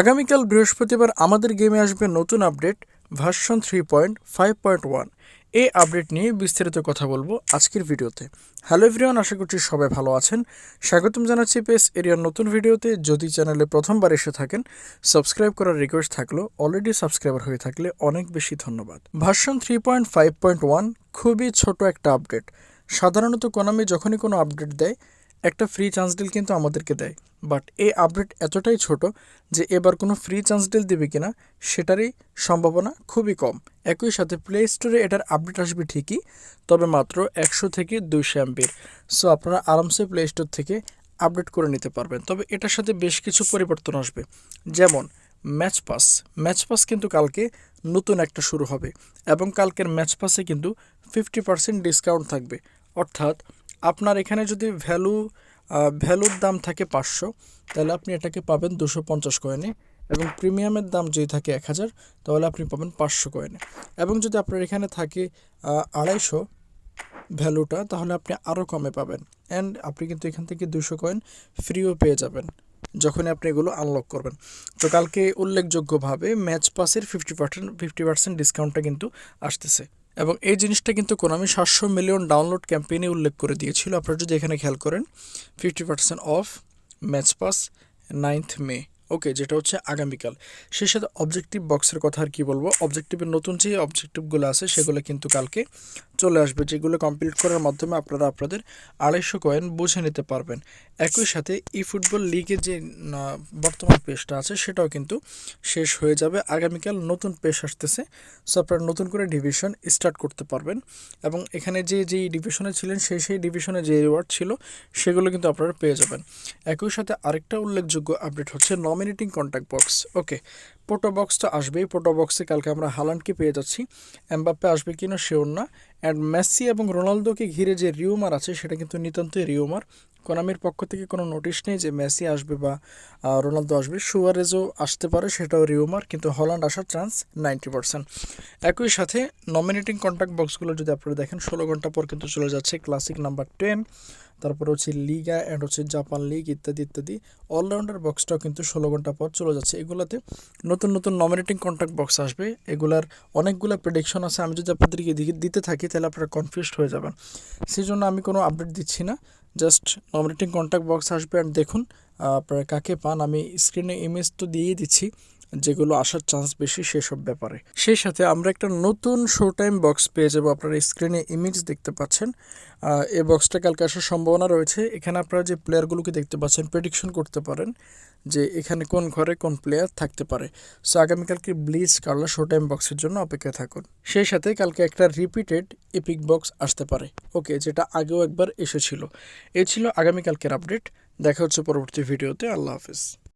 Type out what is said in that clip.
আগামীকাল বৃহস্পতিবার আমাদের গেমে আসবে নতুন update version three point five point one. এই আপডেট নিয়ে বিস্তারিত কথা বলব আজকের ভিডিওতে। হ্যালো এভরিওয়ান, আশা করছি সবাই ভালো আছেন। স্বাগতম জানাচ্ছি পেস এরিয়ার নতুন ভিডিওতে। যদি চ্যানেলে প্রথমবার এসে থাকেন, সাবস্ক্রাইব করার রিকোয়েস্ট থাকল অলরেডি সাবস্ক্রাইবার হয়ে থাকলে অনেক বেশি ধন্যবাদ। Version three point five point one খুবই ছোট একটা আপডেট। সাধারণত কোনামি যখনই কোনো আপডেট দেয় একটা ফ্রি চান্স ডিল কিন্তু আমাদেরকে দেয়। বাট এই আপডেট এতটাই ছোট যে এবার কোনো ফ্রি চান্স ডিল দেবে কিনা, সেটারই সম্ভাবনা খুবই কম। একই সাথে প্লে স্টোরে এটার আপডেট আসবে ঠিকই, তবে মাত্র একশো থেকে দুইশো এমপির সো আপনারা আরামসে প্লে স্টোর থেকে আপডেট করে নিতে পারবেন। তবে এটার সাথে বেশ কিছু পরিবর্তন আসবে। যেমন ম্যাচ পাস ম্যাচ পাস কিন্তু কালকে নতুন একটা শুরু হবে এবং কালকের ম্যাচ পাসে কিন্তু ফিফটি পার্সেন্ট ডিসকাউন্ট থাকবে। অর্থাৎ আপনার এখানে যদি ভ্যালু ভ্যালুর দাম থাকে পাঁচশো, তাহলে আপনি এটাকে পাবেন দুশো পঞ্চাশ কয়েনে এবং প্রিমিয়ামের দাম যদি থাকে এক হাজার, তাহলে আপনি পাবেন পাঁচশো কয়েনে এবং যদি আপনার এখানে থাকে আড়াইশো ভ্যালুটা তাহলে আপনি আরও কমে পাবেন। অ্যান্ড আপনি কিন্তু এখান থেকে দুশো কয়েন ফ্রিও পেয়ে যাবেন, যখনই আপনি এগুলো আনলক করবেন। তো কালকে উল্লেখযোগ্যভাবে ম্যাচ পাসের ফিফটি পার্সেন্ট ফিফটি পার্সেন্ট ডিসকাউন্টটা কিন্তু আসতেছে। এবং এই জিনিসটা কিন্তু কোনামি সাতশো মিলিয়ন ডাউনলোড ক্যাম্পেইনে উল্লেখ করে দিয়েছিল। আপনারা যদি এখানে খেয়াল করেন fifty percent off match pass ninth May okay যেটা হচ্ছে আগামীকাল। সেই সাথে অবজেক্টিভ বক্সের কথা আর কি বলব? অবজেক্টিভের নতুন যে অবজেক্টিভগুলো আছে, সেগুলো কিন্তু কালকে চলে আসবে, যেগুলো কমপ্লিট করার মাধ্যমে আপনারা আপনাদের আড়াইশো কয়েন বুঝে নিতে পারবেন। একই সাথে ই ফুটবল লিগের যে বর্তমান পেজটা আছে, সেটাও কিন্তু শেষ হয়ে যাবে। আগামীকাল নতুন পেজ আসতেছে সো আপনারা নতুন করে ডিভিশন স্টার্ট করতে পারবেন। এবং এখানে যে যেই ডিভিশনে ছিলেন, সেই সেই ডিভিশনে যে রিওয়ার্ড ছিল, সেগুলো কিন্তু আপনারা পেয়ে যাবেন। একই সাথে আরেকটা উল্লেখযোগ্য আপডেট হচ্ছে nominating contact box okay photo box তো আসবেই। পোটো বক্সে কালকে আমরা হালান্ডকে পেয়ে যাচ্ছি। এমবাপ্পে আসবে কিনা শিওর না। অ্যান্ড মেসি এবং রোনালদোকে ঘিরে যে রিউমার আছে, সেটা কিন্তু নিতান্তই রিউমার। কোনামির পক্ষ থেকে কোনো নোটিশ নেই যে মেসি আসবে বা রোনালদো আসবে। সুয়ারেজও আসতে পারে, সেটাও রিউমার, কিন্তু হল্যান্ড আসার চান্স নাইনটি পার্সেন্ট। একই সাথে নমিনেটিং কন্ট্যাক্ট বক্সগুলো যদি আপনারা দেখেন, ষোলো ঘণ্টা পর কিন্তু চলে যাচ্ছে ক্লাসিক নাম্বার টেন তারপর হচ্ছে লিগা অ্যান্ড হচ্ছে জাপান লিগ ইত্যাদি ইত্যাদি। অলরাউন্ডার বক্সটাও কিন্তু ষোলো ঘণ্টা পর চলে যাচ্ছে। এগুলোতে নতুন নতুন নমিনেটিং কন্ট্যাক্ট বক্স আসবে। এগুলার অনেকগুলো প্রেডিকশন আছে। আমি যদি আপনাদেরকে দিতে থাকি, তাহলে আপনারা কনফিউজড হয়ে যাবেন। সেই জন্য আমি কোনো আপডেট দিচ্ছি না। জাস্ট নমিনেটিং কন্ট্যাক্ট বক্স আসবে অ্যান্ড দেখুন আপনারা কাকে পান। আমি স্ক্রিনে ইমেজ তো দিয়েই দিচ্ছি। যেগুলো আসার চান্স বেশি সেসব ব্যাপারে। সেই সাথে আমরা একটা নতুন শো টাইম বক্স পেয়ে যাব। আপনারা স্ক্রিনে ইমেজ দেখতে পাচ্ছেন। এই বক্সটা কালকে আসার সম্ভাবনা রয়েছে। এখানে আপনারা যে প্লেয়ারগুলোকে দেখতে পাচ্ছেন প্রেডিকশন করতে পারেন যে এখানে কোন ঘরে কোন প্লেয়ার থাকতে পারে। সো আগামীকালকে ব্লিজ কার্লা শো টাইম বক্সের জন্য অপেক্ষা থাকুন। সেই সাথে কালকে একটা রিপিটেড এপিক বক্স আসতে পারে। ওকে যেটা আগেও একবার এসেছিল। এ ছিল আগামীকালকের আপডেট দেখা হচ্ছে পরবর্তী ভিডিওতে আল্লাহ হাফিজ।